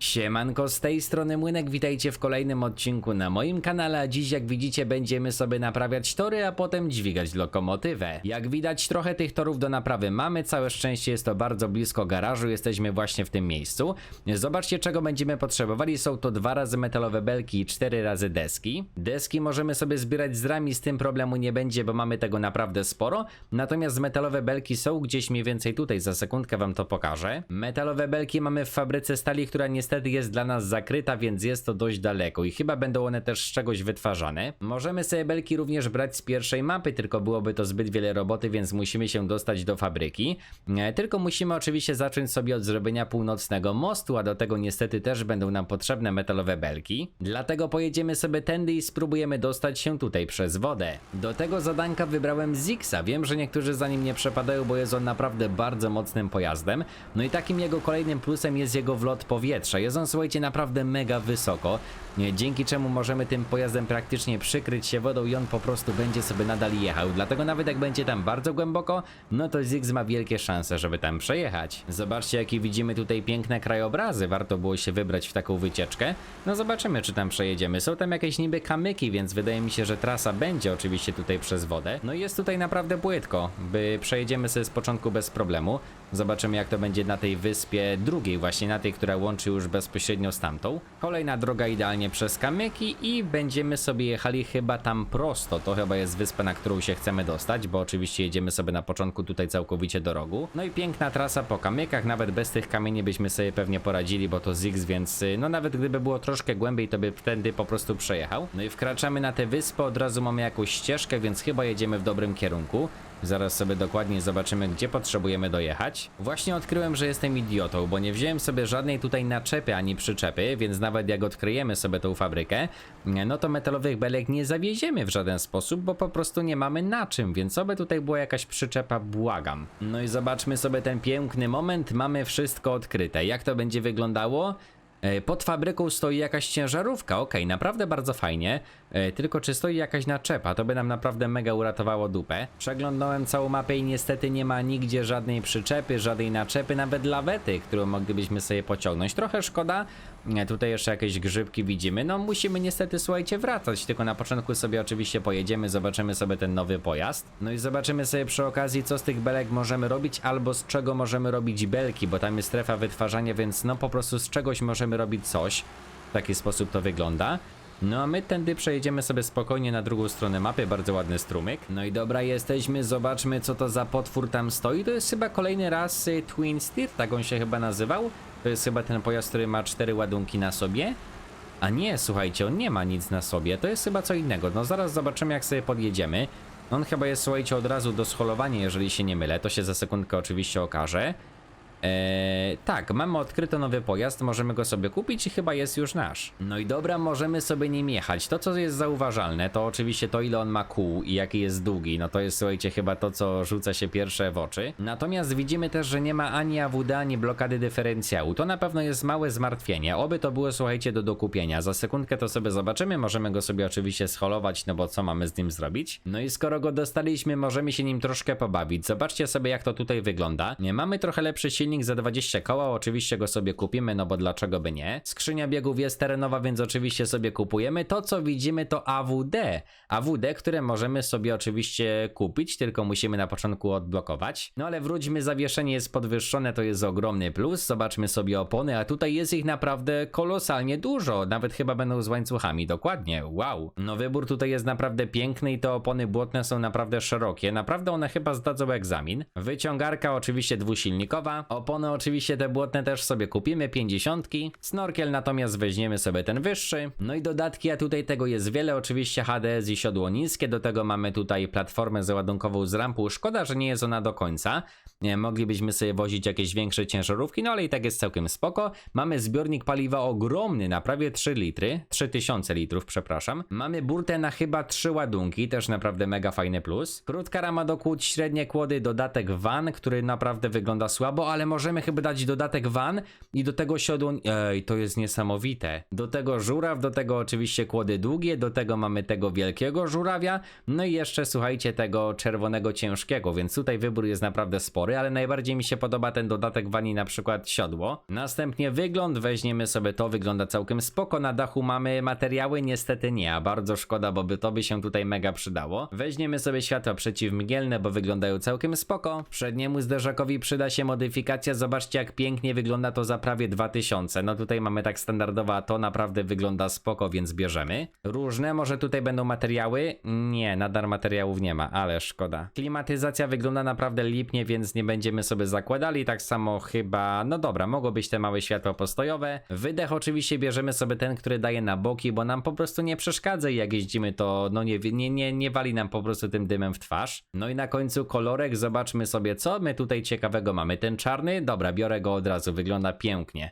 Siemanko, z tej strony Młynek, witajcie w kolejnym odcinku na moim kanale, a dziś jak widzicie będziemy sobie naprawiać tory, a potem dźwigać lokomotywę. Jak widać trochę tych torów do naprawy mamy, całe szczęście jest to bardzo blisko garażu, jesteśmy właśnie w tym miejscu. Zobaczcie czego będziemy potrzebowali, są to dwa razy metalowe belki i cztery razy deski. Deski możemy sobie zbierać z rami, z tym problemu nie będzie, bo mamy tego naprawdę sporo, natomiast metalowe belki są gdzieś mniej więcej tutaj, za sekundkę wam to pokażę. Metalowe belki mamy w fabryce stali, która niestety jest dla nas zakryta, więc jest to dość daleko i chyba będą one też z czegoś wytwarzane. Możemy sobie belki również brać z pierwszej mapy, tylko byłoby to zbyt wiele roboty, więc musimy się dostać do fabryki. E, Tylko musimy oczywiście zacząć sobie od zrobienia północnego mostu, a do tego niestety też będą nam potrzebne metalowe belki. Dlatego pojedziemy sobie tędy i spróbujemy dostać się tutaj przez wodę. Do tego zadanka wybrałem Zixa. Wiem, że niektórzy za nim nie przepadają, bo jest on naprawdę bardzo mocnym pojazdem. No i takim jego kolejnym plusem jest jego wlot powietrza. Jest on, słuchajcie, naprawdę mega wysoko, dzięki czemu możemy tym pojazdem praktycznie przykryć się wodą i on po prostu będzie sobie nadal jechał. Dlatego nawet jak będzie tam bardzo głęboko, no to Ziggs ma wielkie szanse, żeby tam przejechać. Zobaczcie, jakie widzimy tutaj piękne krajobrazy. Warto było się wybrać w taką wycieczkę. No zobaczymy, czy tam przejedziemy. Są tam jakieś niby kamyki, więc wydaje mi się, że trasa będzie oczywiście tutaj przez wodę. No i jest tutaj naprawdę płytko, by przejedziemy sobie z początku bez problemu. Zobaczymy, jak to będzie na tej wyspie drugiej, właśnie na tej, która łączy już bezpośrednio z tamtą. Kolejna droga idealnie przez kamyki i będziemy sobie jechali chyba tam prosto. To chyba jest wyspa, na którą się chcemy dostać, bo oczywiście jedziemy sobie na początku tutaj całkowicie do rogu. No i piękna trasa po kamykach, nawet bez tych kamieni byśmy sobie pewnie poradzili, bo to Ziggs, więc y, no nawet gdyby było troszkę głębiej, to by wtedy po prostu przejechał. No i wkraczamy na tę wyspę, od razu mamy jakąś ścieżkę, więc chyba jedziemy w dobrym kierunku. Zaraz sobie dokładnie zobaczymy, gdzie potrzebujemy dojechać. Właśnie odkryłem, że jestem idiotą, bo nie wziąłem sobie żadnej tutaj naczepy ani przyczepy, więc nawet jak odkryjemy sobie tą fabrykę, no to metalowych belek nie zawieziemy w żaden sposób, bo po prostu nie mamy na czym, więc oby tutaj była jakaś przyczepa, błagam. No i zobaczmy sobie ten piękny moment, mamy wszystko odkryte. Jak to będzie wyglądało? E, Pod fabryką stoi jakaś ciężarówka, okej, naprawdę bardzo fajnie. E, Tylko czy stoi jakaś naczepa, to by nam naprawdę mega uratowało dupę. Przeglądałem całą mapę i niestety nie ma nigdzie żadnej przyczepy, żadnej naczepy, nawet lawety, którą moglibyśmy sobie pociągnąć. Trochę szkoda. Tutaj jeszcze jakieś grzybki widzimy. No musimy niestety, słuchajcie, wracać. Tylko na początku sobie oczywiście pojedziemy, zobaczymy sobie ten nowy pojazd. No i zobaczymy sobie przy okazji, co z tych belek możemy robić, albo z czego możemy robić belki, bo tam jest strefa wytwarzania, więc no po prostu z czegoś możemy robić coś. W taki sposób to wygląda. No a my tędy przejedziemy sobie spokojnie na drugą stronę mapy, bardzo ładny strumyk. No i dobra, jesteśmy, zobaczmy co to za potwór tam stoi. To jest chyba kolejny raz y, Twin Steer, tak on się chyba nazywał. To jest chyba ten pojazd, który ma cztery ładunki na sobie. A nie, słuchajcie, on nie ma nic na sobie, to jest chyba co innego. No zaraz zobaczymy jak sobie podjedziemy. On chyba jest, słuchajcie, od razu do scholowania, jeżeli się nie mylę. To się za sekundkę oczywiście okaże. Eee, tak, mamy odkryty nowy pojazd, możemy go sobie kupić i chyba jest już nasz. No i dobra, możemy sobie nim jechać. To, co jest zauważalne, to oczywiście to, ile on ma kół i jaki jest długi. No to jest, słuchajcie, chyba to, co rzuca się pierwsze w oczy. Natomiast widzimy też, że nie ma ani AWD, ani blokady dyferencjału. To na pewno jest małe zmartwienie. Oby to było, słuchajcie, do dokupienia. Za sekundkę to sobie zobaczymy, możemy go sobie oczywiście scholować, no bo co mamy z nim zrobić? No i skoro go dostaliśmy, możemy się nim troszkę pobawić. Zobaczcie sobie, jak to tutaj wygląda. Nie mamy trochę lepszy silnik za 20 koła, oczywiście go sobie kupimy, no bo dlaczego by nie? Skrzynia biegów jest terenowa, więc oczywiście sobie kupujemy. To, co widzimy, to AWD. AWD, które możemy sobie oczywiście kupić, tylko musimy na początku odblokować. No ale wróćmy, zawieszenie jest podwyższone, to jest ogromny plus. Zobaczmy sobie opony, a tutaj jest ich naprawdę kolosalnie dużo. Nawet chyba będą z łańcuchami, dokładnie. Wow. No wybór tutaj jest naprawdę piękny i te opony błotne są naprawdę szerokie. Naprawdę one chyba zdadzą egzamin. Wyciągarka oczywiście dwusilnikowa. Opony oczywiście te błotne też sobie kupimy, 50. Snorkel natomiast weźmiemy sobie ten wyższy. No i dodatki, a tutaj tego jest wiele. Oczywiście HDS i siodło niskie. Do tego mamy tutaj platformę załadunkową z rampą. Szkoda, że nie jest ona do końca. Moglibyśmy sobie wozić jakieś większe ciężarówki, no ale i tak jest całkiem spoko. Mamy zbiornik paliwa ogromny na prawie 3 litry, 3000 litrów, przepraszam. Mamy burtę na chyba 3 ładunki, też naprawdę mega fajny plus. Krótka rama do kłód, średnie kłody, dodatek van, który naprawdę wygląda słabo, ale możemy chyba dać dodatek van i do tego siodło... Ej, to jest niesamowite. Do tego żuraw, do tego oczywiście kłody długie, do tego mamy tego wielkiego żurawia, no i jeszcze słuchajcie tego czerwonego ciężkiego, więc tutaj wybór jest naprawdę spory, ale najbardziej mi się podoba ten dodatek wani na przykład siodło. Następnie wygląd, weźmiemy sobie to, wygląda całkiem spoko, na dachu mamy materiały, niestety nie, a bardzo szkoda, bo by to by się tutaj mega przydało. Weźmiemy sobie światła przeciwmgielne, bo wyglądają całkiem spoko. Przedniemu zderzakowi przyda się modyfikacja, zobaczcie jak pięknie wygląda to za prawie 2000. No tutaj mamy tak standardowo, a to naprawdę wygląda spoko, więc bierzemy. Różne, może tutaj będą materiały? Nie, nadal materiałów nie ma, ale szkoda. Klimatyzacja wygląda naprawdę lipnie, więc nie będziemy sobie zakładali. Tak samo chyba, no dobra, mogło być te małe światła postojowe. Wydech oczywiście bierzemy sobie ten, który daje na boki, bo nam po prostu nie przeszkadza i jak jeździmy to, no nie, nie, nie, nie wali nam po prostu tym dymem w twarz. No i na końcu kolorek, zobaczmy sobie co my tutaj ciekawego mamy. Ten czarny, dobra, biorę go od razu, wygląda pięknie.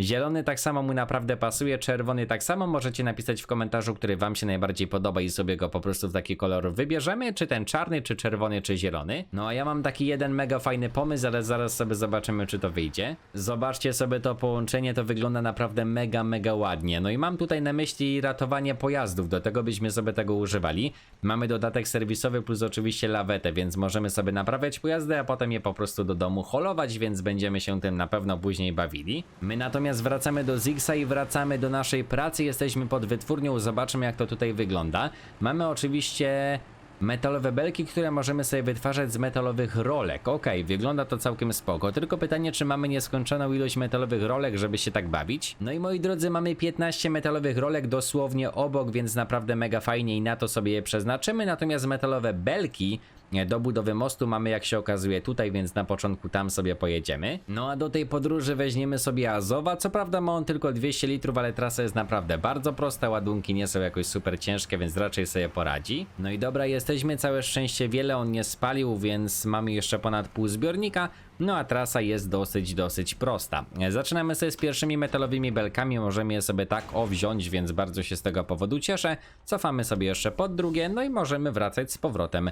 Zielony tak samo mu naprawdę pasuje, czerwony tak samo możecie napisać w komentarzu, który wam się najbardziej podoba i sobie go po prostu w taki kolor wybierzemy, czy ten czarny, czy czerwony, czy zielony. No a ja mam taki jeden mega fajny pomysł, ale zaraz sobie zobaczymy, czy to wyjdzie. Zobaczcie sobie to połączenie, to wygląda naprawdę mega, mega ładnie. No i mam tutaj na myśli ratowanie pojazdów, do tego byśmy sobie tego używali. Mamy dodatek serwisowy plus oczywiście lawetę, więc możemy sobie naprawiać pojazdy, a potem je po prostu do domu holować, więc będziemy się tym na pewno później bawili. My natomiast wracamy do Zixa i wracamy do naszej pracy, jesteśmy pod wytwórnią, zobaczymy jak to tutaj wygląda. Mamy oczywiście metalowe belki, które możemy sobie wytwarzać z metalowych rolek. Okej, wygląda to całkiem spoko, tylko pytanie, czy mamy nieskończoną ilość metalowych rolek, żeby się tak bawić? No i moi drodzy, mamy 15 metalowych rolek dosłownie obok, więc naprawdę mega fajnie i na to sobie je przeznaczymy, natomiast metalowe belki do budowy mostu mamy jak się okazuje tutaj, więc na początku tam sobie pojedziemy. No a do tej podróży weźmiemy sobie Azowa, co prawda ma on tylko 200 litrów, ale trasa jest naprawdę bardzo prosta, ładunki nie są jakoś super ciężkie, więc raczej sobie poradzi. No i dobra, jesteśmy całe szczęście wiele on nie spalił, więc mamy jeszcze ponad pół zbiornika, no a trasa jest dosyć, dosyć prosta. Zaczynamy sobie z pierwszymi metalowymi belkami, możemy je sobie tak o wziąć, więc bardzo się z tego powodu cieszę. Cofamy sobie jeszcze pod drugie, no i możemy wracać z powrotem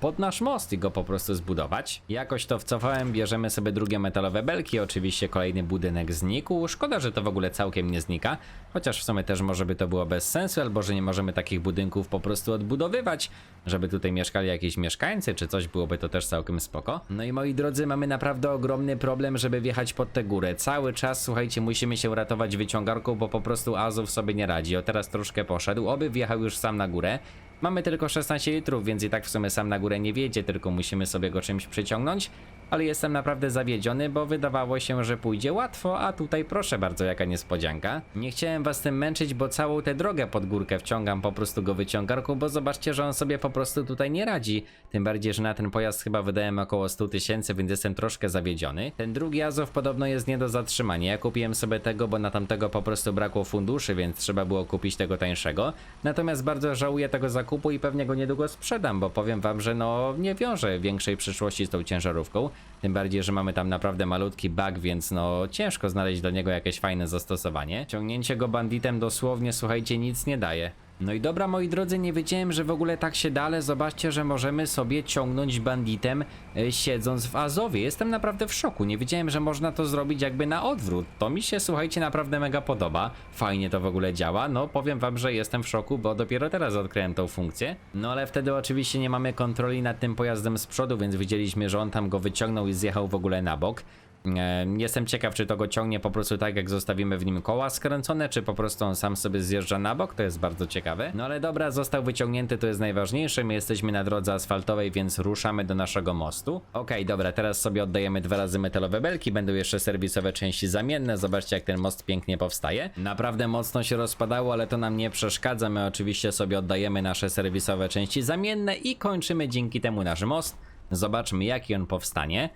pod nasz most i go po prostu zbudować. Jakoś to wcofałem, bierzemy sobie drugie metalowe belki, oczywiście kolejny budynek znikł. Szkoda, że to w ogóle całkiem nie znika, chociaż w sumie też może by to było bez sensu, albo że nie możemy takich budynków po prostu odbudowywać, żeby tutaj mieszkali jakieś mieszkańcy, czy coś byłoby to też całkiem spoko. No i moi drodzy, mamy naprawdę ogromny problem, żeby wjechać pod tę górę. Cały czas, słuchajcie, musimy się ratować wyciągarką, bo po prostu Azów sobie nie radzi. O teraz troszkę poszedł, oby wjechał już sam na górę. Mamy tylko 16 litrów, więc i tak w sumie sam na górę nie wiedzie, tylko musimy sobie go czymś przyciągnąć. Ale jestem naprawdę zawiedziony, bo wydawało się, że pójdzie łatwo, a tutaj proszę bardzo, jaka niespodzianka. Nie chciałem was tym męczyć, bo całą tę drogę pod górkę wciągam po prostu go wyciągarką, bo zobaczcie, że on sobie po prostu tutaj nie radzi. Tym bardziej, że na ten pojazd chyba wydałem około 100 tysięcy, więc jestem troszkę zawiedziony. Ten drugi Azow podobno jest nie do zatrzymania. Ja kupiłem sobie tego, bo na tamtego po prostu brakło funduszy, więc trzeba było kupić tego tańszego. Natomiast bardzo żałuję tego zakupu i pewnie go niedługo sprzedam, bo powiem wam, że no nie wiąże większej przyszłości z tą ciężarówką. Tym bardziej, że mamy tam naprawdę malutki bug, więc no ciężko znaleźć do niego jakieś fajne zastosowanie. Ciągnięcie go banditem dosłownie, słuchajcie, nic nie daje. No i dobra, moi drodzy, nie wiedziałem, że w ogóle tak się da, ale zobaczcie, że możemy sobie ciągnąć banditem e, siedząc w Azowie. Jestem naprawdę w szoku. Nie wiedziałem, że można to zrobić jakby na odwrót. To mi się, słuchajcie, naprawdę mega podoba. Fajnie to w ogóle działa. No, powiem wam, że jestem w szoku, bo dopiero teraz odkryłem tą funkcję. No, ale wtedy oczywiście nie mamy kontroli nad tym pojazdem z przodu, więc widzieliśmy, że on tam go wyciągnął i zjechał w ogóle na bok. E, Jestem ciekaw, czy to go ciągnie po prostu tak, jak zostawimy w nim koła skręcone, czy po prostu on sam sobie zjeżdża na bok, to jest bardzo ciekawe. No ale dobra, został wyciągnięty, to jest najważniejsze, my jesteśmy na drodze asfaltowej, więc ruszamy do naszego mostu. Okej, dobra, teraz sobie oddajemy dwa razy metalowe belki, będą jeszcze serwisowe części zamienne, zobaczcie jak ten most pięknie powstaje. Naprawdę mocno się rozpadało, ale to nam nie przeszkadza, my oczywiście sobie oddajemy nasze serwisowe części zamienne i kończymy dzięki temu nasz most. Zobaczmy jaki on powstanie.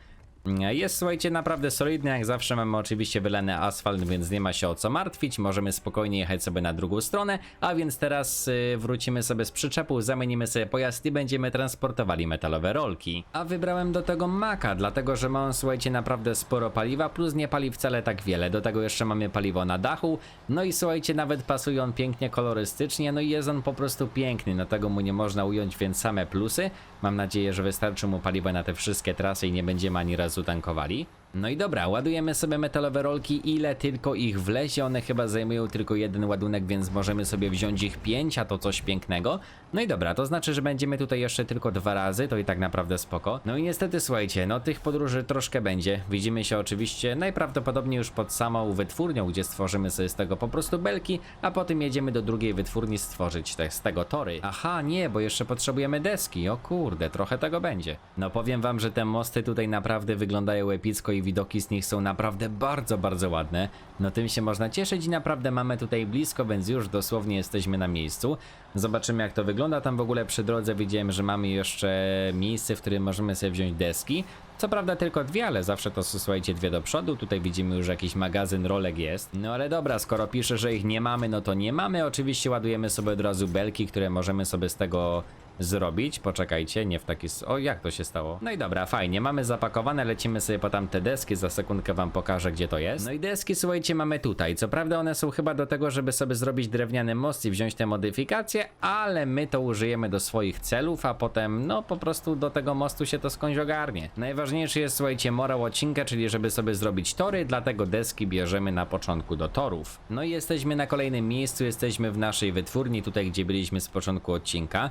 Jest, słuchajcie, naprawdę solidny, jak zawsze mamy oczywiście wylany asfalt, więc nie ma się o co martwić, możemy spokojnie jechać sobie na drugą stronę, a więc teraz y, wrócimy sobie z przyczepu, zamienimy sobie pojazd i będziemy transportowali metalowe rolki. A wybrałem do tego maka, dlatego że ma on, słuchajcie, naprawdę sporo paliwa, plus nie pali wcale tak wiele, do tego jeszcze mamy paliwo na dachu, no i słuchajcie, nawet pasuje on pięknie kolorystycznie, no i jest on po prostu piękny, no tego mu nie można ująć, więc same plusy. Mam nadzieję, że wystarczy mu paliwa na te wszystkie trasy i nie będziemy ani razu tankowali. No i dobra, ładujemy sobie metalowe rolki, ile tylko ich wlezie, one chyba zajmują tylko jeden ładunek, więc możemy sobie wziąć ich pięć, a to coś pięknego. No i dobra, to znaczy, że będziemy tutaj jeszcze tylko dwa razy, to i tak naprawdę spoko. No i niestety słuchajcie, no tych podróży troszkę będzie. Widzimy się oczywiście najprawdopodobniej już pod samą wytwórnią, gdzie stworzymy sobie z tego po prostu belki, a potem jedziemy do drugiej wytwórni stworzyć te, z tego tory. Aha, nie, bo jeszcze potrzebujemy deski, o kurde, trochę tego będzie. No powiem wam, że te mosty tutaj naprawdę wyglądają epicko i widoki z nich są naprawdę bardzo, bardzo ładne. No tym się można cieszyć i naprawdę mamy tutaj blisko, więc już dosłownie jesteśmy na miejscu. Zobaczymy jak to wygląda. Tam w ogóle przy drodze widziałem, że mamy jeszcze miejsce, w którym możemy sobie wziąć deski. Co prawda tylko dwie, ale zawsze to słuchajcie dwie do przodu. Tutaj widzimy już jakiś magazyn rolek jest. No ale dobra, skoro pisze, że ich nie mamy, no to nie mamy. Oczywiście ładujemy sobie od razu belki, które możemy sobie z tego zrobić. Poczekajcie, nie w taki... O, jak to się stało? No i dobra, fajnie, mamy zapakowane, lecimy sobie po tamte deski, za sekundkę wam pokażę, gdzie to jest. No i deski, słuchajcie, mamy tutaj. Co prawda one są chyba do tego, żeby sobie zrobić drewniany most i wziąć te modyfikacje, ale my to użyjemy do swoich celów, a potem, no, po prostu do tego mostu się to skądś ogarnie. Najważniejszy jest, słuchajcie, morał odcinka, czyli żeby sobie zrobić tory, dlatego deski bierzemy na początku do torów. No i jesteśmy na kolejnym miejscu, jesteśmy w naszej wytwórni, tutaj gdzie byliśmy z początku odcinka.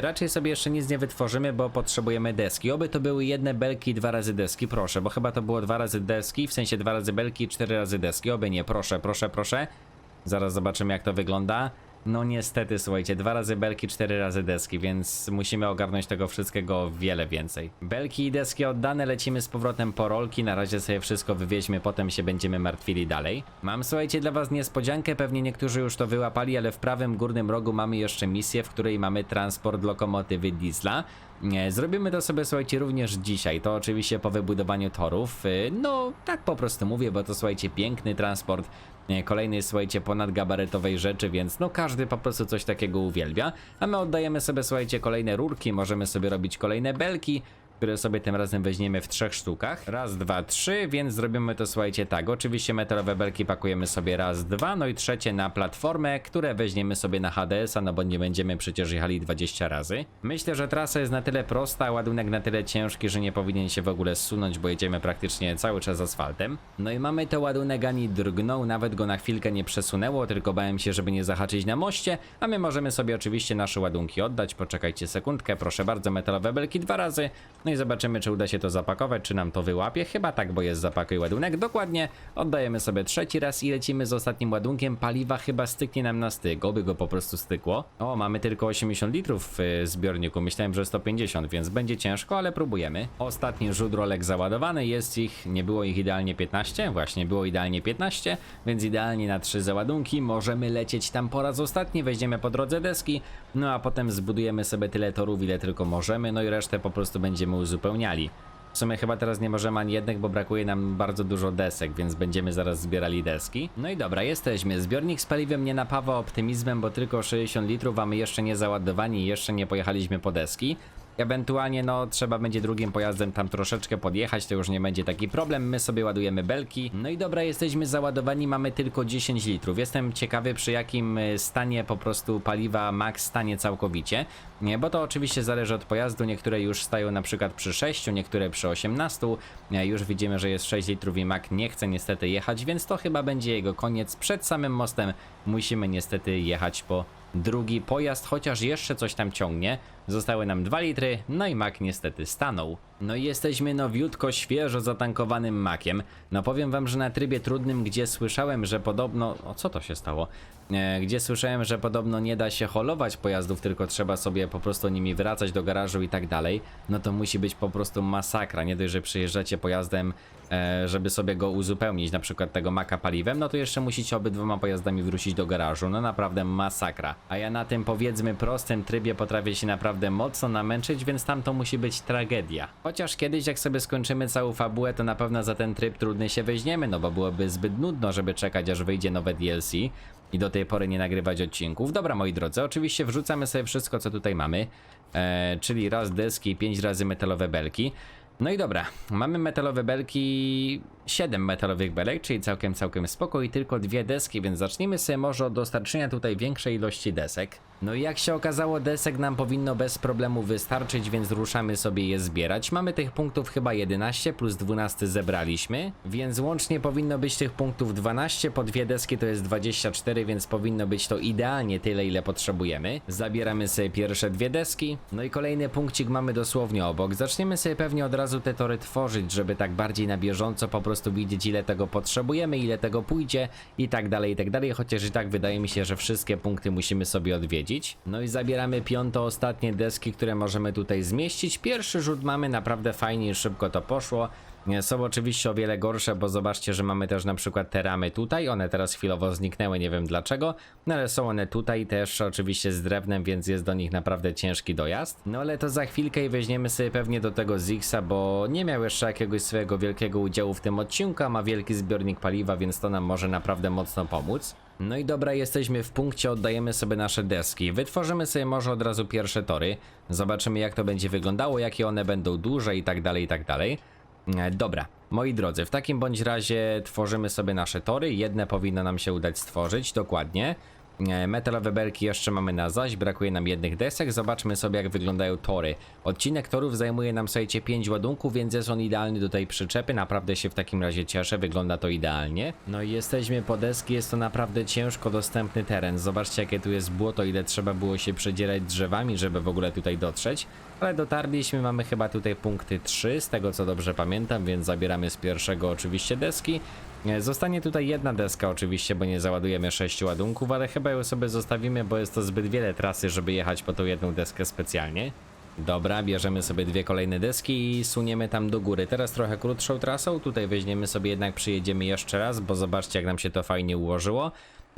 Raczej sobie jeszcze nic nie wytworzymy, bo potrzebujemy deski. Oby to były jedne belki i dwa razy deski, proszę, bo chyba to było dwa razy deski, w sensie dwa razy belki i cztery razy deski. Oby nie, proszę, proszę, proszę. Zaraz zobaczymy jak to wygląda. No niestety, słuchajcie, dwa razy belki, cztery razy deski, więc musimy ogarnąć tego wszystkiego wiele więcej. Belki i deski oddane, lecimy z powrotem po rolki, na razie sobie wszystko wywieźmy, potem się będziemy martwili dalej. Mam, słuchajcie, dla was niespodziankę, pewnie niektórzy już to wyłapali, ale w prawym górnym rogu mamy jeszcze misję, w której mamy transport lokomotywy diesla. Zrobimy to sobie, słuchajcie, również dzisiaj. To oczywiście po wybudowaniu torów. Y, No, tak po prostu mówię, bo to słuchajcie, piękny transport. Kolejny, słuchajcie, ponadgabarytowej rzeczy, więc no każdy po prostu coś takiego uwielbia. A my oddajemy sobie, słuchajcie, kolejne rurki, możemy sobie robić kolejne belki, które sobie tym razem weźmiemy w trzech sztukach. Raz, dwa, trzy, więc zrobimy to, słuchajcie, tak. Oczywiście metalowe belki pakujemy sobie raz, dwa, no i trzecie na platformę, które weźmiemy sobie na HDS-a, no bo nie będziemy przecież jechali 20 razy. Myślę, że trasa jest na tyle prosta, ładunek na tyle ciężki, że nie powinien się w ogóle zsunąć, bo jedziemy praktycznie cały czas asfaltem. No i mamy to ładunek ani drgnął, nawet go na chwilkę nie przesunęło, tylko bałem się, żeby nie zahaczyć na moście, a my możemy sobie oczywiście nasze ładunki oddać. Poczekajcie sekundkę, proszę bardzo, metalowe belki dwa razy. No i zobaczymy, czy uda się to zapakować, czy nam to wyłapie. Chyba tak, bo jest zapakuj ładunek. Dokładnie, oddajemy sobie trzeci raz i lecimy z ostatnim ładunkiem. Paliwa chyba styknie nam na styk, oby go po prostu stykło. O, mamy tylko 80 litrów w y, zbiorniku, myślałem, że 150, więc będzie ciężko, ale próbujemy. Ostatni rzut rolek załadowany, jest ich, nie było ich idealnie 15, właśnie było idealnie 15, więc idealnie na trzy załadunki. Możemy lecieć tam po raz ostatni, weźmiemy po drodze deski, no a potem zbudujemy sobie tyle torów, ile tylko możemy, no i resztę po prostu będziemy uzupełniali. W sumie chyba teraz nie możemy ani jednych, bo brakuje nam bardzo dużo desek, więc będziemy zaraz zbierali deski. No i dobra, jesteśmy. Zbiornik z paliwem nie napawa optymizmem, bo tylko 60 litrów, a my jeszcze nie załadowani i jeszcze nie pojechaliśmy po deski. Ewentualnie no trzeba będzie drugim pojazdem tam troszeczkę podjechać, to już nie będzie taki problem. My sobie ładujemy belki. No i dobra, jesteśmy załadowani, mamy tylko 10 litrów. Jestem ciekawy przy jakim y, stanie po prostu paliwa max stanie całkowicie. Bo to oczywiście zależy od pojazdu. Niektóre już stają na przykład przy 6, niektóre przy 18. E, Już widzimy, że jest 6 litrów i Mac nie chce niestety jechać, więc to chyba będzie jego koniec. Przed samym mostem musimy niestety jechać po drugi pojazd, chociaż jeszcze coś tam ciągnie. Zostały nam 2 litry, no i Mac niestety stanął. No i jesteśmy nowiutko, świeżo zatankowanym Maciem. No powiem wam, że na trybie trudnym, gdzie słyszałem, że podobno... O, co to się stało? E, gdzie słyszałem, że podobno nie da się holować pojazdów, tylko trzeba sobie po prostu nimi wracać do garażu i tak dalej, no to musi być po prostu masakra. Nie dość, że przyjeżdżacie pojazdem, e, żeby sobie go uzupełnić, na przykład tego maka paliwem, no to jeszcze musicie obydwoma pojazdami wrócić do garażu. No naprawdę masakra. A ja na tym powiedzmy prostym trybie potrafię się naprawdę mocno namęczyć, więc tam to musi być tragedia. Chociaż kiedyś jak sobie skończymy całą fabułę, to na pewno za ten tryb trudny się weźmiemy, no bo byłoby zbyt nudno, żeby czekać aż wyjdzie nowe DLC i do tej pory nie nagrywać odcinków. Dobra, moi drodzy, oczywiście wrzucamy sobie wszystko, co tutaj mamy, e, czyli raz deski, pięć razy metalowe belki. No i dobra, mamy metalowe belki, 7 metalowych belek, czyli całkiem, całkiem spoko i tylko dwie deski, więc zacznijmy sobie może od dostarczenia tutaj większej ilości desek. No i jak się okazało, desek nam powinno bez problemu wystarczyć, więc ruszamy sobie je zbierać. Mamy tych punktów chyba 11, plus 12 zebraliśmy, więc łącznie powinno być tych punktów 12, po dwie deski to jest 24, więc powinno być to idealnie tyle, ile potrzebujemy. Zabieramy sobie pierwsze dwie deski, no i kolejny punkcik mamy dosłownie obok. Zaczniemy sobie pewnie od razu te tory tworzyć, żeby tak bardziej na bieżąco po prostu widzieć, ile tego potrzebujemy, ile tego pójdzie i tak dalej, i tak dalej, chociaż i tak wydaje mi się, że wszystkie punkty musimy sobie odwiedzić. No i zabieramy piąto ostatnie deski, które możemy tutaj zmieścić. Pierwszy rzut mamy naprawdę fajnie i szybko to poszło. Są oczywiście o wiele gorsze, bo zobaczcie, że mamy też na przykład te ramy tutaj, one teraz chwilowo zniknęły, nie wiem dlaczego, no ale są one tutaj też oczywiście z drewnem, więc jest do nich naprawdę ciężki dojazd. No ale to za chwilkę i weźmiemy sobie pewnie do tego Zixa, bo nie miał jeszcze jakiegoś swojego wielkiego udziału w tym odcinku, a ma wielki zbiornik paliwa, więc to nam może naprawdę mocno pomóc. No i dobra, jesteśmy w punkcie, oddajemy sobie nasze deski. Wytworzymy sobie może od razu pierwsze tory. Zobaczymy jak to będzie wyglądało, jakie one będą duże i tak dalej, i tak dalej. E, Dobra, moi drodzy, w takim bądź razie tworzymy sobie nasze tory. Jedne powinno nam się udać stworzyć, dokładnie. E, Metalowe belki jeszcze mamy na zaś, brakuje nam jednych desek. Zobaczmy sobie jak wyglądają tory. Odcinek torów zajmuje nam, słuchajcie, 5 ładunków, więc jest on idealny do tej przyczepy. Naprawdę się w takim razie cieszę, wygląda to idealnie. No i jesteśmy po deski, jest to naprawdę ciężko dostępny teren. Zobaczcie jakie tu jest błoto, ile trzeba było się przedzierać drzewami, żeby w ogóle tutaj dotrzeć. Ale dotarliśmy, mamy chyba tutaj punkty 3, z tego co dobrze pamiętam, więc zabieramy z pierwszego oczywiście deski. E, Zostanie tutaj jedna deska oczywiście, bo nie załadujemy 6 ładunków, ale chyba ją sobie zostawimy, bo jest to zbyt wiele trasy, żeby jechać po tą jedną deskę specjalnie. Dobra, bierzemy sobie dwie kolejne deski i suniemy tam do góry. Teraz trochę krótszą trasą, tutaj weźmiemy sobie jednak, przyjedziemy jeszcze raz, bo zobaczcie jak nam się to fajnie ułożyło.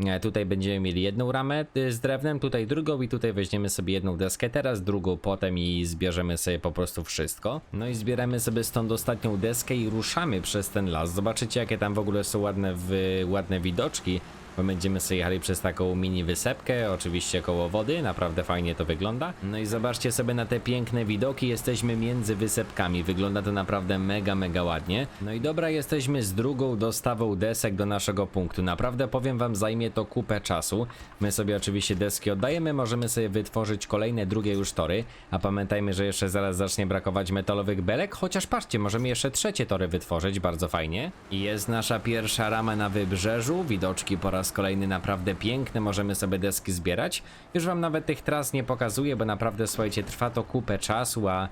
E, Tutaj będziemy mieli jedną ramę y, z drewnem, tutaj drugą i tutaj weźmiemy sobie jedną deskę, teraz drugą potem i zbierzemy sobie po prostu wszystko. No i zbieramy sobie stąd ostatnią deskę i ruszamy przez ten las. Zobaczycie jakie tam w ogóle są ładne, wy, ładne widoczki. Bo będziemy sobie jechali przez taką mini wysepkę, oczywiście koło wody, naprawdę fajnie to wygląda. No i zobaczcie sobie na te piękne widoki, jesteśmy między wysepkami, wygląda to naprawdę mega, mega ładnie. No i dobra, jesteśmy z drugą dostawą desek do naszego punktu, naprawdę powiem wam, zajmie to kupę czasu. My sobie oczywiście deski oddajemy, możemy sobie wytworzyć kolejne, drugie już tory, a pamiętajmy, że jeszcze zaraz zacznie brakować metalowych belek, chociaż patrzcie, możemy jeszcze trzecie tory wytworzyć, bardzo fajnie. I jest nasza pierwsza rama na wybrzeżu, widoczki po raz kolejny naprawdę piękne, możemy sobie deski zbierać. Już wam nawet tych tras nie pokazuję, bo naprawdę słuchajcie, trwa to kupę czasu, a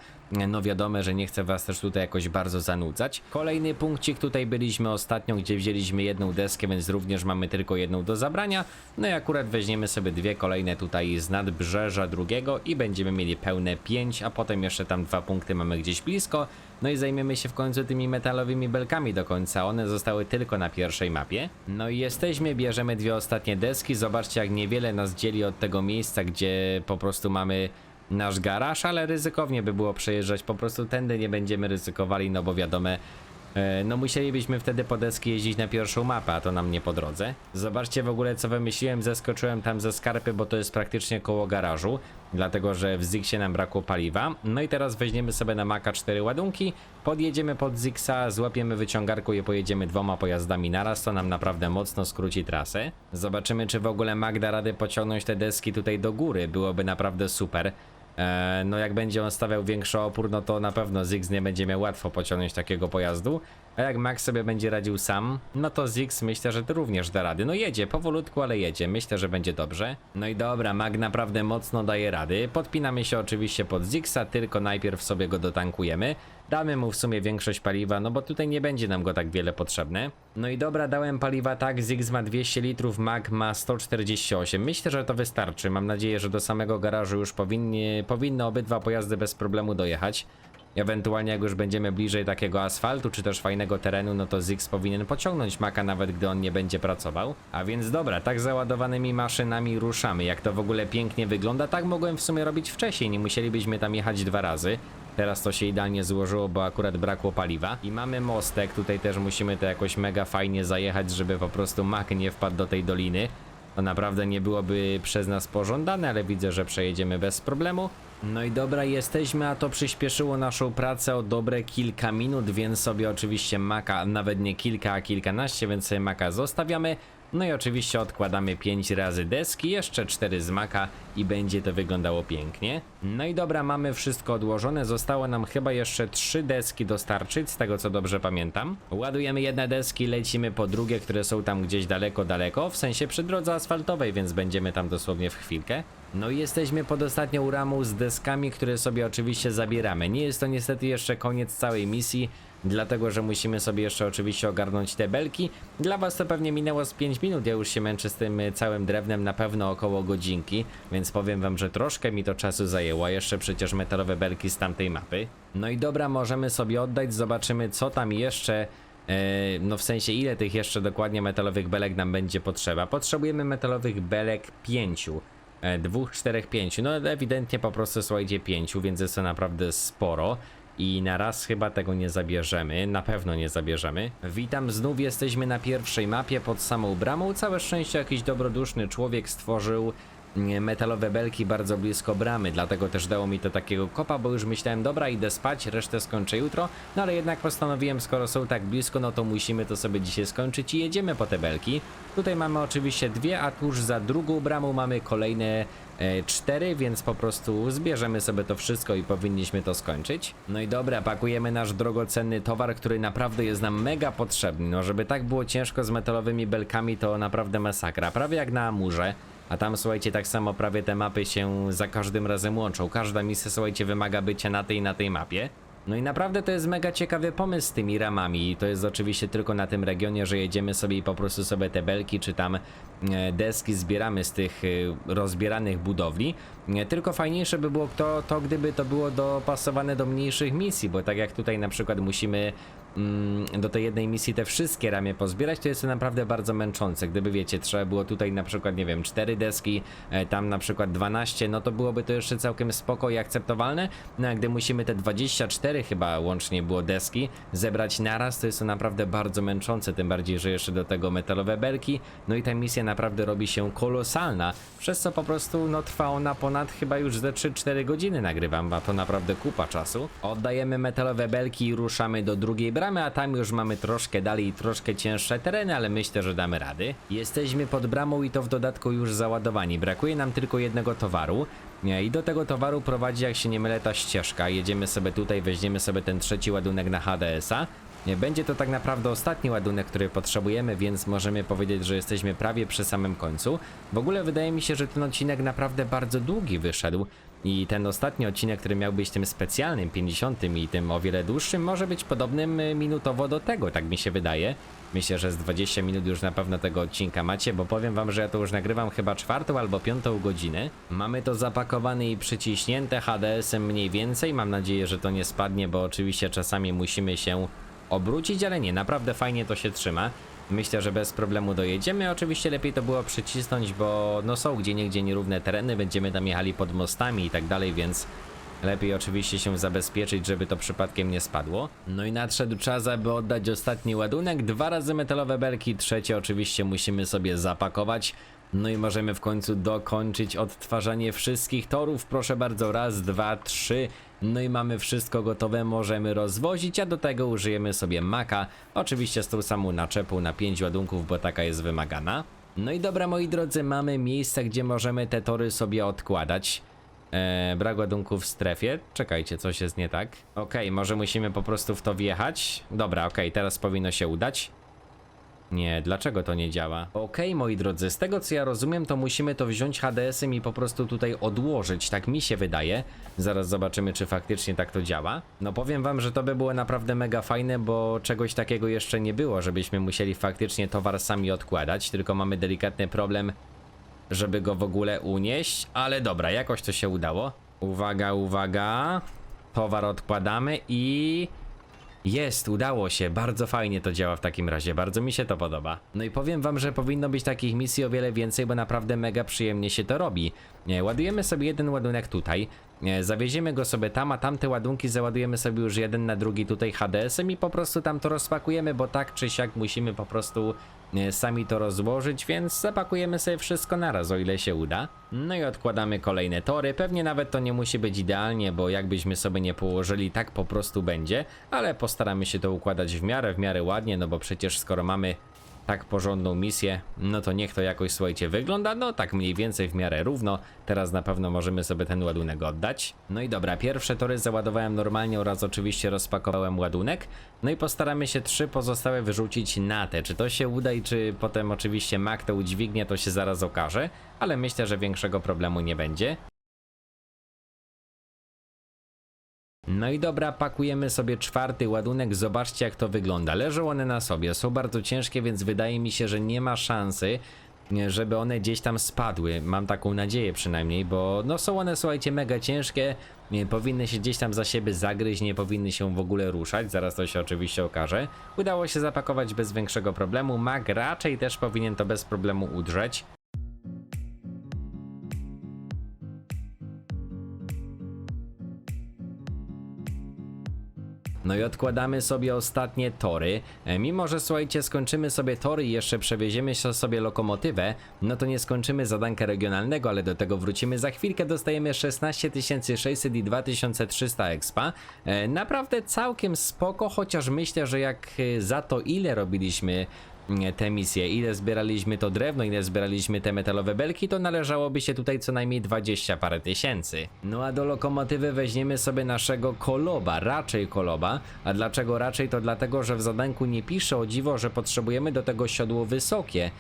no wiadomo, że nie chcę was też tutaj jakoś bardzo zanudzać. Kolejny punkcik, tutaj byliśmy ostatnio, gdzie wzięliśmy jedną deskę, więc również mamy tylko jedną do zabrania. No i akurat weźmiemy sobie dwie kolejne tutaj z nadbrzeża drugiego i będziemy mieli pełne 5, a potem jeszcze tam dwa punkty mamy gdzieś blisko. No i zajmiemy się w końcu tymi metalowymi belkami do końca. One zostały tylko na pierwszej mapie. No i jesteśmy, bierzemy dwie ostatnie deski. Zobaczcie, jak niewiele nas dzieli od tego miejsca, gdzie po prostu mamy nasz garaż, ale ryzykownie by było przejeżdżać. Po prostu tędy nie będziemy ryzykowali, no bo wiadomo. E, No musielibyśmy wtedy po deski jeździć na pierwszą mapę, a to nam nie po drodze. Zobaczcie w ogóle co wymyśliłem, zeskoczyłem tam ze skarpy, bo to jest praktycznie koło garażu, dlatego że w Zigsie nam brakło paliwa. No i teraz weźmiemy sobie na Maka 4 ładunki, podjedziemy pod Zigsa, złapiemy wyciągarką i pojedziemy dwoma pojazdami naraz, to nam naprawdę mocno skróci trasę. Zobaczymy czy w ogóle Mac da radę pociągnąć te deski tutaj do góry, byłoby naprawdę super. E, no jak będzie on stawiał większy opór, no to na pewno Ziggs nie będzie miał łatwo pociągnąć takiego pojazdu. A jak Max sobie będzie radził sam, no to Ziggs myślę, że również da rady. No jedzie, powolutku, ale jedzie. Myślę, że będzie dobrze. No i dobra, Mag naprawdę mocno daje rady. Podpinamy się oczywiście pod Ziggsa, tylko najpierw sobie go dotankujemy. Damy mu w sumie większość paliwa, no bo tutaj nie będzie nam go tak wiele potrzebne. No i dobra, dałem paliwa tak, Ziggs ma 200 litrów, Mag ma 148. Myślę, że to wystarczy. Mam nadzieję, że do samego garażu już powinni, powinny obydwa pojazdy bez problemu dojechać. Ewentualnie jak już będziemy bliżej takiego asfaltu, czy też fajnego terenu, no to Ziggs powinien pociągnąć Maka nawet gdy on nie będzie pracował. A więc dobra, tak załadowanymi maszynami ruszamy. Jak to w ogóle pięknie wygląda, tak mogłem w sumie robić wcześniej, nie musielibyśmy tam jechać dwa razy. Teraz to się idealnie złożyło, bo akurat brakło paliwa. I mamy mostek, tutaj też musimy to jakoś mega fajnie zajechać, żeby po prostu Mak nie wpadł do tej doliny. To naprawdę nie byłoby przez nas pożądane, ale widzę, że przejedziemy bez problemu. No i dobra, jesteśmy, a to przyspieszyło naszą pracę o dobre kilka minut, więc sobie oczywiście maka, nawet nie kilka, a kilkanaście, więc sobie maka zostawiamy. No i oczywiście odkładamy 5 razy deski, jeszcze 4 z maka i będzie to wyglądało pięknie. No i dobra, mamy wszystko odłożone, zostało nam chyba jeszcze 3 deski dostarczyć, z tego co dobrze pamiętam. Ładujemy jedne deski, lecimy po drugie, które są tam gdzieś daleko, daleko, w sensie przy drodze asfaltowej, więc będziemy tam dosłownie w chwilkę. No i jesteśmy pod ostatnią ramą z deskami, które sobie oczywiście zabieramy. Nie jest to niestety jeszcze koniec całej misji, dlatego że musimy sobie jeszcze oczywiście ogarnąć te belki. Dla was to pewnie minęło z 5 minut, ja już się męczę z tym y, całym drewnem na pewno około godzinki, więc powiem wam, że troszkę mi to czasu zajęło, jeszcze przecież metalowe belki z tamtej mapy. No i dobra, możemy sobie oddać, zobaczymy co tam jeszcze E, no w sensie ile tych jeszcze dokładnie metalowych belek nam będzie potrzeba. Potrzebujemy metalowych belek pięciu. E, dwóch, czterech, pięciu. No ewidentnie po prostu słuchajcie pięciu, więc jest to naprawdę sporo. I na raz chyba tego nie zabierzemy, na pewno nie zabierzemy. Witam, znów jesteśmy na pierwszej mapie pod samą bramą. Całe szczęście jakiś dobroduszny człowiek stworzył mm, metalowe belki bardzo blisko bramy, dlatego też dało mi to takiego kopa, bo już myślałem, dobra, idę spać, resztę skończę jutro, no ale jednak postanowiłem, skoro są tak blisko, no to musimy to sobie dzisiaj skończyć i jedziemy po te belki. Tutaj mamy oczywiście dwie, a tuż za drugą bramą mamy kolejne e, cztery, więc po prostu zbierzemy sobie to wszystko i powinniśmy to skończyć. No i dobra, pakujemy nasz drogocenny towar, który naprawdę jest nam mega potrzebny. No, żeby tak było ciężko z metalowymi belkami, to naprawdę masakra. Prawie jak na Amurze. A tam słuchajcie, tak samo prawie te mapy się za każdym razem łączą. Każda misja, słuchajcie, wymaga bycia na tej i na tej mapie. No i naprawdę to jest mega ciekawy pomysł z tymi ramami. To jest oczywiście tylko na tym regionie, że jedziemy sobie i po prostu sobie te belki czy tam e, deski zbieramy z tych e, rozbieranych budowli. E, Tylko fajniejsze by było to, to, gdyby to było dopasowane do mniejszych misji, bo tak jak tutaj na przykład musimy do tej jednej misji te wszystkie ramię pozbierać, to jest to naprawdę bardzo męczące. Gdyby wiecie, trzeba było tutaj na przykład, nie wiem, 4 deski, e, tam na przykład 12, no to byłoby to jeszcze całkiem spoko i akceptowalne. No a gdy musimy te 24 chyba łącznie było deski zebrać naraz, to jest to naprawdę bardzo męczące, tym bardziej, że jeszcze do tego metalowe belki. No i ta misja naprawdę robi się kolosalna, przez co po prostu no trwa ona ponad chyba już ze 3-4 godziny nagrywam, a to naprawdę kupa czasu. Oddajemy metalowe belki i ruszamy do drugiej bramy, a tam już mamy troszkę dalej i troszkę cięższe tereny, ale myślę, że damy rady. Jesteśmy pod bramą i to w dodatku już załadowani. Brakuje nam tylko jednego towaru. I do tego towaru prowadzi, jak się nie mylę, ta ścieżka. Jedziemy sobie tutaj, weźmiemy sobie ten trzeci ładunek na HDS-a. Będzie to tak naprawdę ostatni ładunek, który potrzebujemy, więc możemy powiedzieć, że jesteśmy prawie przy samym końcu. W ogóle wydaje mi się, że ten odcinek naprawdę bardzo długi wyszedł. I ten ostatni odcinek, który miał być tym specjalnym, 50 i tym o wiele dłuższym, może być podobnym y, minutowo do tego, tak mi się wydaje. Myślę, że z 20 minut już na pewno tego odcinka macie, bo powiem wam, że ja to już nagrywam chyba czwartą albo piątą godzinę. Mamy to zapakowane i przyciśnięte HDS-em mniej więcej. Mam nadzieję, że to nie spadnie, bo oczywiście czasami musimy się obrócić, ale nie, naprawdę fajnie to się trzyma. Myślę, że bez problemu dojedziemy. Oczywiście lepiej to było przycisnąć, bo no są gdzie niegdzie nierówne tereny, będziemy tam jechali pod mostami i tak dalej, więc lepiej oczywiście się zabezpieczyć, żeby to przypadkiem nie spadło. No i nadszedł czas, aby oddać ostatni ładunek. Dwa razy metalowe belki, trzecie oczywiście musimy sobie zapakować. No i możemy w końcu dokończyć odtwarzanie wszystkich torów. Proszę bardzo, raz, dwa, trzy. No i mamy wszystko gotowe, możemy rozwozić, a do tego użyjemy sobie maka. Oczywiście z tą samą naczepą na 5 ładunków, bo taka jest wymagana. No i dobra, moi drodzy, mamy miejsce, gdzie możemy te tory sobie odkładać. Eee, brak ładunków w strefie. Czekajcie, coś jest nie tak. Okej, może musimy po prostu w to wjechać. Dobra, okej, teraz powinno się udać. Nie, dlaczego to nie działa? Okej, moi drodzy, z tego co ja rozumiem, to musimy to wziąć HDS-em i po prostu tutaj odłożyć, tak mi się wydaje. Zaraz zobaczymy, czy faktycznie tak to działa. No powiem wam, że to by było naprawdę mega fajne, bo czegoś takiego jeszcze nie było, żebyśmy musieli faktycznie towar sami odkładać, tylko mamy delikatny problem, żeby go w ogóle unieść, ale dobra, jakoś to się udało. Uwaga, uwaga. Towar odkładamy i... Jest, udało się, bardzo fajnie to działa w takim razie, bardzo mi się to podoba. No i powiem wam, że powinno być takich misji o wiele więcej, bo naprawdę mega przyjemnie się to robi. Nie, ładujemy sobie jeden ładunek tutaj, Zawieziemy go sobie tam, a tamte ładunki załadujemy sobie już jeden na drugi tutaj HDS-em i po prostu tam to rozpakujemy, bo tak czy siak musimy po prostu sami to rozłożyć, więc zapakujemy sobie wszystko naraz, o ile się uda. No i odkładamy kolejne tory. Pewnie nawet to nie musi być idealnie, bo jakbyśmy sobie nie położyli, tak po prostu będzie, ale postaramy się to układać w miarę, w miarę ładnie, no bo przecież skoro mamy tak porządną misję, no to niech to jakoś słuchajcie wygląda, no tak mniej więcej w miarę równo. Teraz na pewno możemy sobie ten ładunek oddać. No i dobra, pierwsze tory załadowałem normalnie oraz oczywiście rozpakowałem ładunek. No i postaramy się trzy pozostałe wyrzucić na te. Czy to się uda i czy potem oczywiście Mac to udźwignie, to się zaraz okaże, ale myślę, że większego problemu nie będzie. No i dobra, pakujemy sobie czwarty ładunek, zobaczcie jak to wygląda. Leżą one na sobie, są bardzo ciężkie, więc wydaje mi się, że nie ma szansy, żeby one gdzieś tam spadły. Mam taką nadzieję przynajmniej, bo no są one, słuchajcie, mega ciężkie, powinny się gdzieś tam za siebie zagryźć, nie powinny się w ogóle ruszać, zaraz to się oczywiście okaże. Udało się zapakować bez większego problemu, Mag raczej też powinien to bez problemu udrzeć. No i odkładamy sobie ostatnie tory. E, Mimo, że słuchajcie, skończymy sobie tory i jeszcze przewieziemy sobie lokomotywę, no to nie skończymy zadanka regionalnego, ale do tego wrócimy za chwilkę. Dostajemy 16 600 i 2300 expa. E, Naprawdę całkiem spoko, chociaż myślę, że jak e, za to ile robiliśmy te misje, ile zbieraliśmy to drewno, ile zbieraliśmy te metalowe belki, to należałoby się tutaj co najmniej 20 parę tysięcy. No a do lokomotywy weźmiemy sobie naszego koloba, raczej koloba. A dlaczego raczej? To dlatego, że w zadanku nie pisze o dziwo, że potrzebujemy do tego siodło wysokie.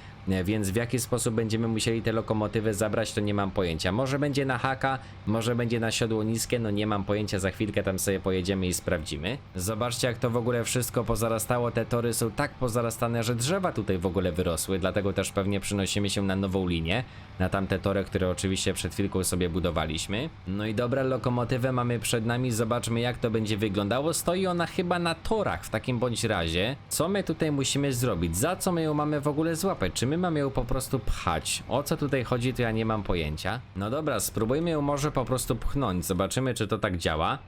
Więc w jaki sposób będziemy musieli te lokomotywy zabrać, to nie mam pojęcia. Może będzie na haka, może będzie na siodło niskie, no nie mam pojęcia, za chwilkę tam sobie pojedziemy i sprawdzimy. Zobaczcie jak to w ogóle wszystko pozarastało, te tory są tak pozarastane, że drzewa tutaj w ogóle wyrosły, dlatego też pewnie przenosimy się na nową linię, na tamte tory, które oczywiście przed chwilką sobie budowaliśmy. No i dobra, lokomotywę mamy przed nami, zobaczmy jak to będzie wyglądało. Stoi ona chyba na torach w takim bądź razie. Co my tutaj musimy zrobić? Za co my ją mamy w ogóle złapać? Czy my mamy ją po prostu pchać? O co tutaj chodzi, to ja nie mam pojęcia. No dobra, spróbujmy ją może po prostu pchnąć, zobaczymy czy to tak działa.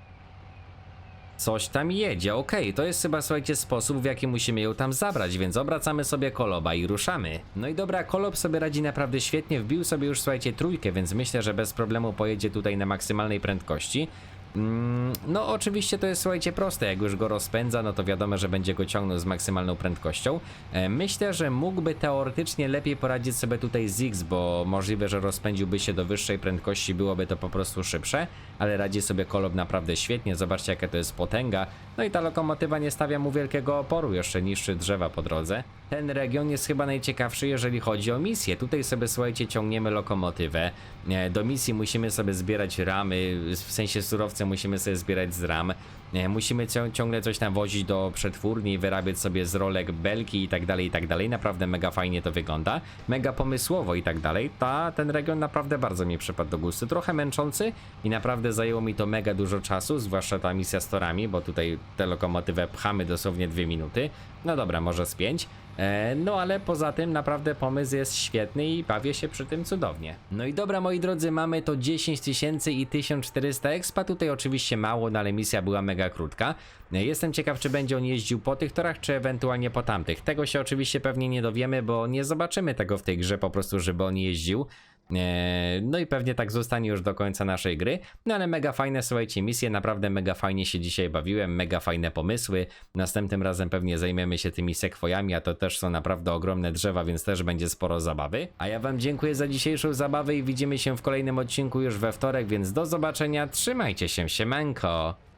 Coś tam jedzie, okej, to jest chyba, słuchajcie, sposób, w jaki musimy ją tam zabrać, więc obracamy sobie koloba i ruszamy. No i dobra, kolob sobie radzi naprawdę świetnie, wbił sobie już, słuchajcie, trójkę, więc myślę, że bez problemu pojedzie tutaj na maksymalnej prędkości. Mm, no oczywiście to jest, słuchajcie, proste, jak już go rozpędza, no to wiadomo, że będzie go ciągnął z maksymalną prędkością. E, myślę, że mógłby teoretycznie lepiej poradzić sobie tutaj z X, bo możliwe, że rozpędziłby się do wyższej prędkości, byłoby to po prostu szybsze, ale radzi sobie kolob naprawdę świetnie, zobaczcie jaka to jest potęga. No i ta lokomotywa nie stawia mu wielkiego oporu, jeszcze niszczy drzewa po drodze. Ten region jest chyba najciekawszy, jeżeli chodzi o misję. Tutaj sobie, słuchajcie, ciągniemy lokomotywę. E, Do misji musimy sobie zbierać ramy, w sensie surowce musimy sobie zbierać z ram. E, Musimy cią- ciągle coś tam wozić do przetwórni, wyrabiać sobie z rolek belki i tak dalej, i tak dalej. Naprawdę mega fajnie to wygląda. Mega pomysłowo i tak dalej. Ta, ten region naprawdę bardzo mi przypadł do gustu. Trochę męczący i naprawdę zajęło mi to mega dużo czasu, zwłaszcza ta misja z torami, bo tutaj tę lokomotywę pchamy dosłownie dwie minuty. No dobra, może z pięć. E, No ale poza tym naprawdę pomysł jest świetny i bawię się przy tym cudownie. No i dobra moi drodzy, mamy to 10 tysięcy i 1400 expa, tutaj oczywiście mało, no ale misja była mega krótka. E, Jestem ciekaw czy będzie on jeździł po tych torach, czy ewentualnie po tamtych. Tego się oczywiście pewnie nie dowiemy, bo nie zobaczymy tego w tej grze po prostu, żeby on jeździł. Eee, No i pewnie tak zostanie już do końca naszej gry. No ale mega fajne, słuchajcie, misje, naprawdę mega fajnie się dzisiaj bawiłem, mega fajne pomysły. Następnym razem pewnie zajmiemy się tymi sekwojami, a to też są naprawdę ogromne drzewa, więc też będzie sporo zabawy. A ja wam dziękuję za dzisiejszą zabawę i widzimy się w kolejnym odcinku już we wtorek, więc do zobaczenia, trzymajcie się, siemanko!